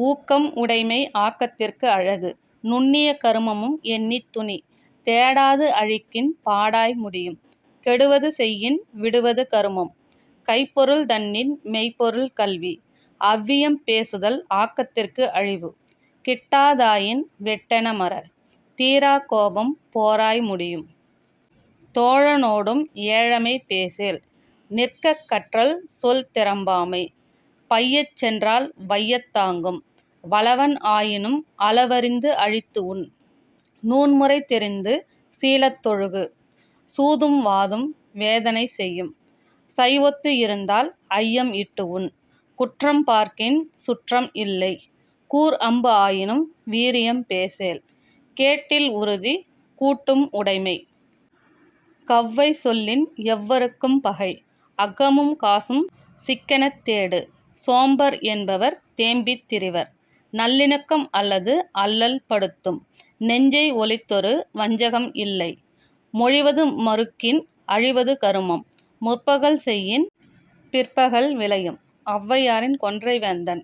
ஊக்கம் உடைமை ஆக்கத்திற்கு அழகு. நுண்ணிய கருமமும் எண்ணித் துணி. தேடாது அழிக்கின் பாடாய் முடியும். கெடுவது செய்யின் விடுவது கருமம். கைப்பொருள் தன்னின் மெய்ப்பொருள் கல்வி. அவ்வியம் பேசுதல் ஆக்கத்திற்கு அழிவு. கிட்டாதாயின் வெட்டென மற. தீரா கோபம் போராய் முடியும். தோழனோடும் ஏழமை பேசேல். நிற்கக் கற்றல் சொல் திறம்பாமை. பையச் சென்றால் வையத் தாங்கும். வளவன் ஆயினும் அளவறிந்து அழித்து உண். நூன்முறை தெரிந்து சீலத் தொழுகு. சூதும் வாதும் வேதனை செய்யும். சைவொத்து இருந்தால் ஐயம் இட்டு உண். குற்றம் பார்க்கின் சுற்றம் இல்லை. கூர் அம்பு ஆயினும் வீரியம் பேசேல். கேட்டில் உறுதி கூட்டும் உடைமை. கவ்வை சொல்லின் எவ்வருக்கும் பகை. அகமும் காசும் சிக்கெனத் தேடு. சோம்பர் என்பவர் தேம்பித் திரிவர். நல்லிணக்கம் அல்லது அல்லல் படுத்தும். நெஞ்சை ஒளித்தொரு வஞ்சகம் இல்லை. மொழிவது மறுக்கின் அழிவது கருமம். முற்பகல் செய்யின் பிற்பகல் விளையும். ஔவையாரின் கொன்றை வேந்தன்